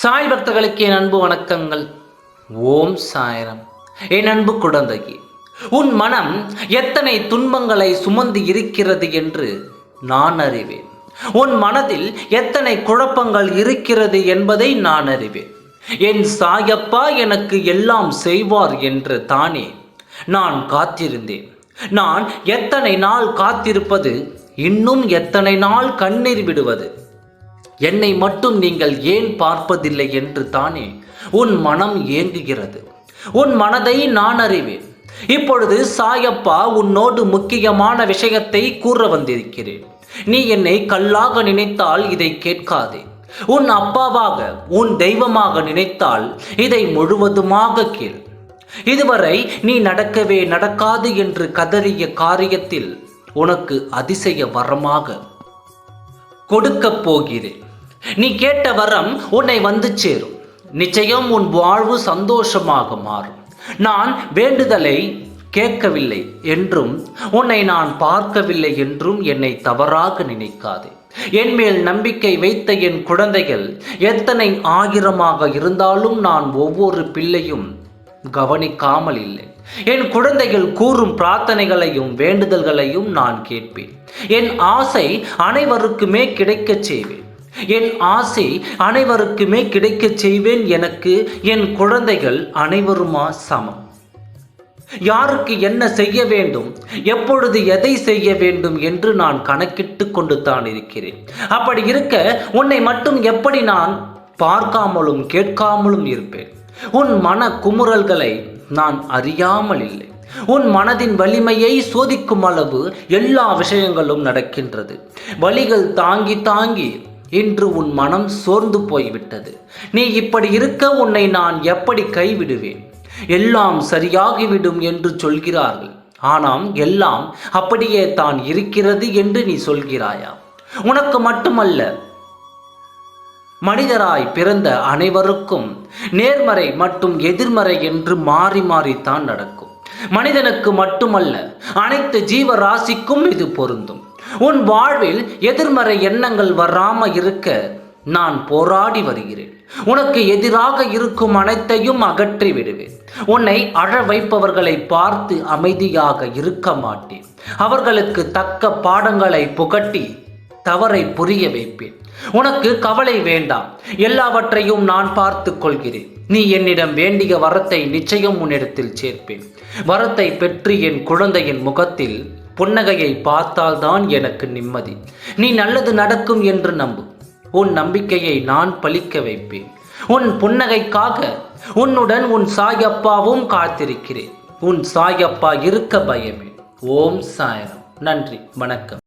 சாய் பக்தர்களுக்கு என் அன்பு வணக்கங்கள். ஓம் சாயரம். என் அன்பு குழந்தையே உன் மனம் எத்தனை துன்பங்களை சுமந்து இருக்கிறது என்று நான் அறிவேன். உன் மனதில் எத்தனை குழப்பங்கள் இருக்கிறது என்பதை நான் அறிவேன். என் சாயப்பா எனக்கு எல்லாம் செய்வார் என்று தானே நான் காத்திருந்தேன். நான் எத்தனை நாள் காத்திருப்பது இன்னும் எத்தனை நாள் கண்ணீர் விடுவது? என்னை மட்டும் நீங்கள் ஏன் பார்ப்பதில்லை என்று தானே? உன் மனம் ஏங்குகிறது. உன் மனதை நான் அறிவேன். இப்பொழுது சாயப்பா உன்னோடு முக்கியமான விஷயத்தை கூற வந்திருக்கிறேன். நீ என்னை கல்லாக நினைத்தால் இதை கேட்காதே. உன் அப்பாவாக உன் தெய்வமாக நினைத்தால் இதை முழுவதுமாக கேள். இதுவரை நீ நடக்கவே நடக்காது என்று கதறிய காரியத்தில் உனக்கு அதிசய வரமாக கொடுக்கப் போகிறேன். நீ கேட்ட வரம் உன்னை வந்து சேரும். நிச்சயம் உன் வாழ்வு சந்தோஷமாக மாறும். நான் வேண்டுதலை கேட்கவில்லை என்றும் உன்னை நான் பார்க்கவில்லை என்றும் என்னை தவறாக நினைக்காதே. என் மேல் நம்பிக்கை வைத்த என் குழந்தைகள் எத்தனை ஆயிரமாக இருந்தாலும் நான் ஒவ்வொரு பிள்ளையும் கவனிக்காமல் இல்லை. என் குழந்தைகள் கூறும் பிரார்த்தனைகளையும் வேண்டுதல்களையும் நான் கேட்பேன். என் ஆசை அனைவருக்குமே கிடைக்கச் செய்வேன். என் ஆசை அனைவருக்குமே கிடைக்கச் செய்வேன் எனக்கு என் குழந்தைகள் அனைவருமா சமம்? யாருக்கு என்ன செய்ய வேண்டும்? எப்பொழுது எதை செய்ய வேண்டும் என்று நான் கணக்கிட்டு கொண்டு தான் இருக்கிறேன். அப்படி இருக்க உன்னை மட்டும் எப்படி நான் பார்க்காமலும் கேட்காமலும் இருப்பேன்? உன் மன குமுறல்களை நான் அறியாமல் இல்லை. உன் மனதின் வலிமையை சோதிக்கும் அளவு எல்லா விஷயங்களும் நடக்கின்றது. வழிகள் தாங்கி தாங்கி இன்று உன் மனம் சோர்ந்து போய்விட்டது. நீ இப்படி இருக்க உன்னை நான் எப்படி கைவிடுவேன்? எல்லாம் சரியாகிவிடும் என்று சொல்கிறார்கள். ஆனால் எல்லாம் அப்படியே தான் இருக்கிறது என்று நீ சொல்கிறாயா? உனக்கு மட்டுமல்ல மனிதராய் பிறந்த அனைவருக்கும் நேர்மறை மற்றும் எதிர்மறை என்று மாறி மாறித்தான் நடக்கும். மனிதனுக்கு மட்டுமல்ல அனைத்து ஜீவராசிக்கும் இது பொருந்தும். உன் வாழ்வில் எதிர்மறை எண்ணங்கள் வராமல் இருக்க நான் போராடி வருகிறேன். உனக்கு எதிராக இருக்கும் அனைத்தையும் அகற்றி விடுவேன். உன்னை அழ வைப்பவர்களை பார்த்து அமைதியாக இருக்க மாட்டேன். அவர்களுக்கு தக்க பாடங்களை புகட்டி தவறை புரிய வைப்பேன். உனக்கு கவலை வேண்டாம். எல்லாவற்றையும் நான் பார்த்து கொள்கிறேன். நீ என்னிடம் வேண்டிய வரத்தை நிச்சயம் உன்னிடத்தில் சேர்ப்பேன். வரத்தை பெற்று என் குழந்தையின் முகத்தில் புன்னகையை பார்த்தால்தான் எனக்கு நிம்மதி. நீ நல்லது நடக்கும் என்று நம்பு. உன் நம்பிக்கையை நான் பழிக்க வைப்பேன். உன் புன்னகைக்காக உன்னுடன் உன் சாயப்பாவும் காத்திருக்கிறேன். உன் சாயப்பா இருக்க பயமே. ஓம் சாயரம். நன்றி. வணக்கம்.